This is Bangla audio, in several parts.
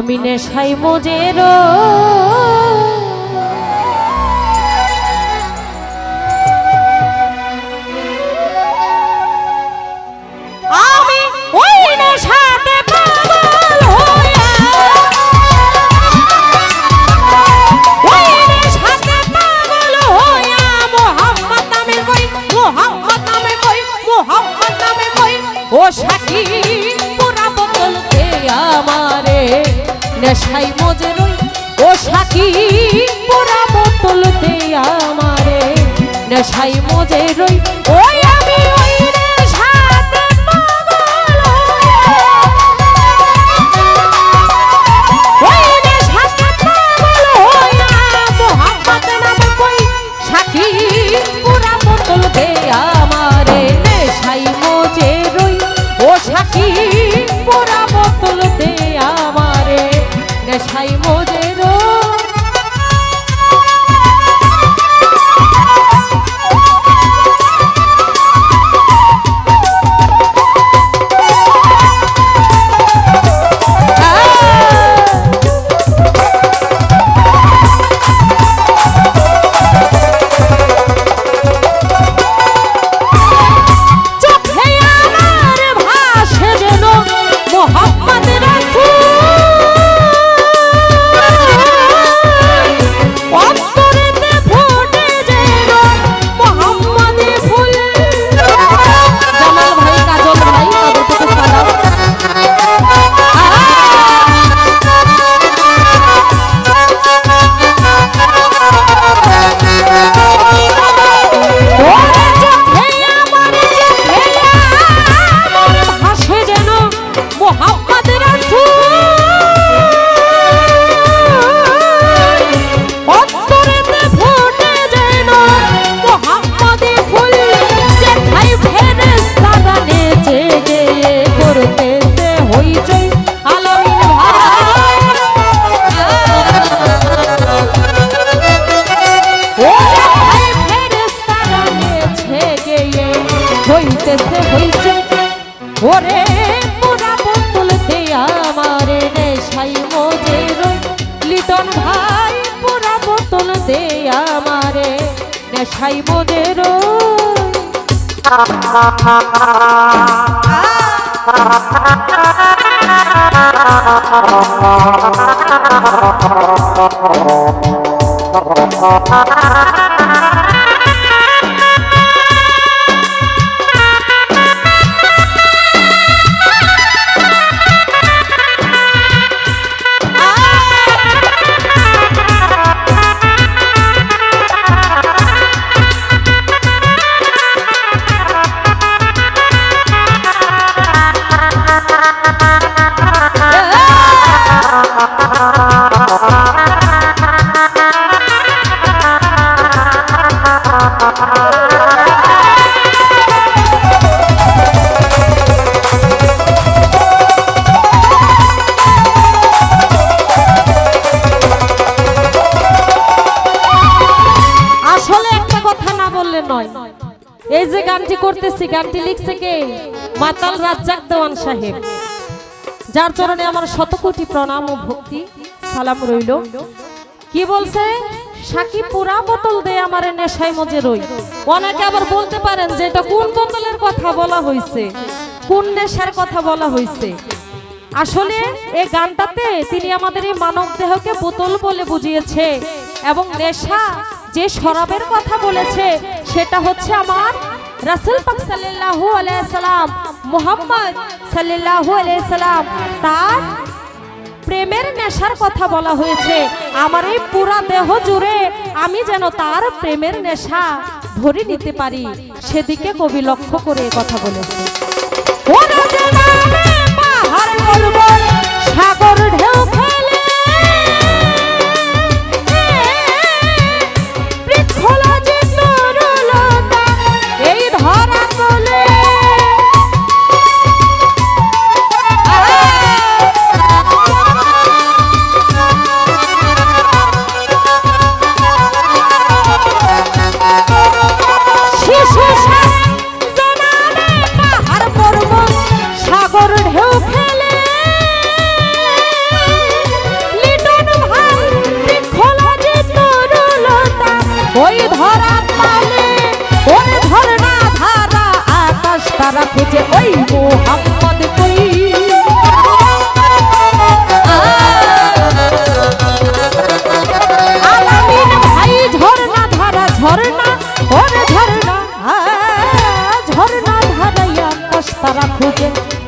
আমি নেশাই মজের নেশাই মজে রই ও সাকি পোড়া বোতল দে আমারে। নেশাই মজে রই। ওই দেয়া আমারে নেশাই মজে রই এই যে গানটি করতেছি, গানটি লিখছে কে? মাতাল রাজ্জাক দেওয়ান সাহেব। যার চরণে আমার শত কোটি প্রণাম ও ভক্তি, সালাম রইল। কি বলছে? সাকি পুরা বোতল দে আমার নেশায় মজে রই। অনেকে আবার বলতে পারেন যে এটা কোন বোতলের কথা বলা হয়েছে কোন নেশার কথা বলা হয়েছে আসলে এই গানটাতে তিনি আমাদের এই মানব দেহকে বোতল বলে বুঝিয়েছে এবং নেশা যে শরাবের কথা বলেছে, সেটা হচ্ছে আমার রাসূল পাক সাল্লাল্লাহু আলাইহি সাল্লাম, মুহাম্মদ সাল্লাল্লাহু আলাইহি সাল্লাম, তার প্রেমের নেশার কথা বলা হয়েছে। আমার এই পুরা দেহ জুড়ে আমি যেন তার প্রেমের নেশা ধরে নিতে পারি, সেদিকে কবি লক্ষ্য করে কথা বলেছে।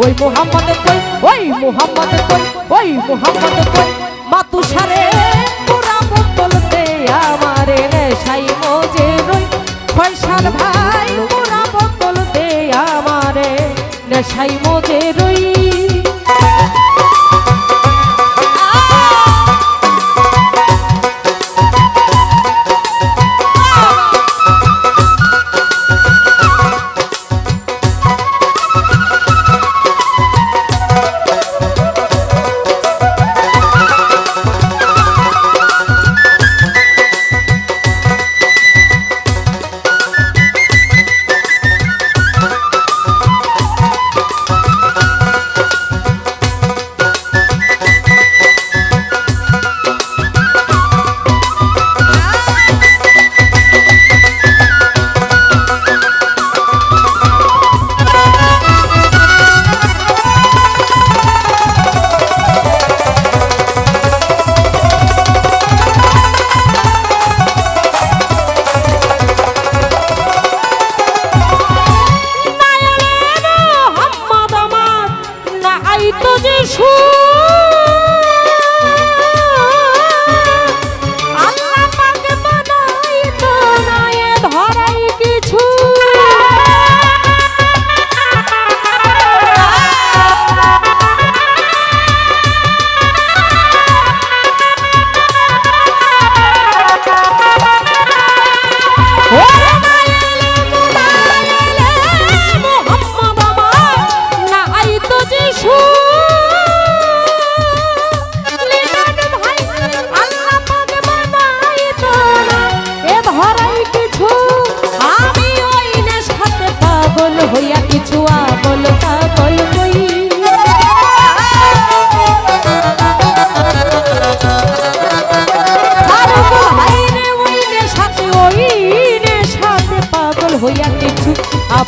ওই মোহাম্মদের কই? ওই মোহাম্মদের কই? ওই মোহাম্মদের কই? মাতুসারে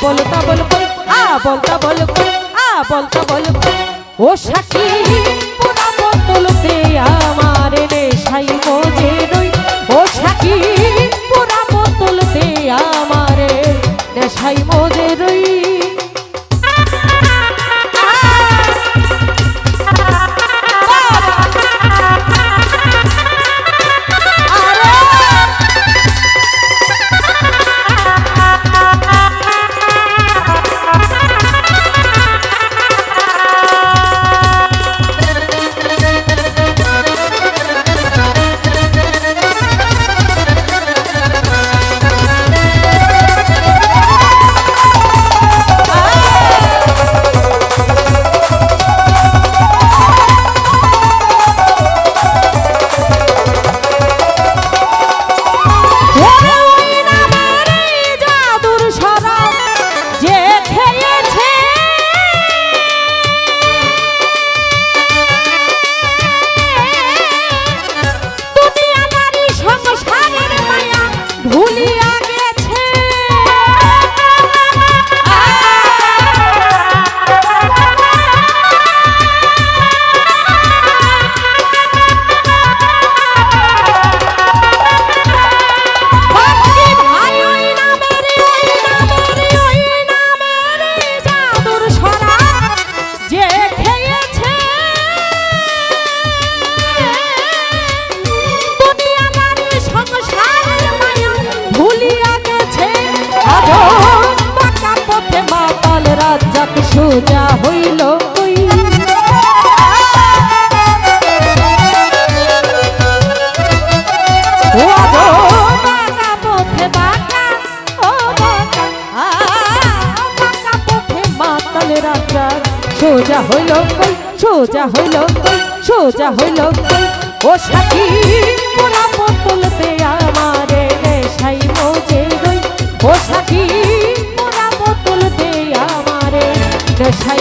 বলতা তাবল আ বলতা তাবল আ বলতা তাবল ও সাকি কাছে রাস্তা, সোজা হইল কই, সোজা হইল কই, সোজা হইল ও সাথী পোড়া বোতলতে আমারে সাই মজে রই। ও সাথী পোড়া বোতলতে আমারে সাই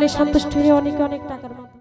তাহলে সন্তুষ্ট হয়ে অনেকে অনেক টাকার